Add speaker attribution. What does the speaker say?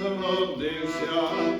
Speaker 1: родився.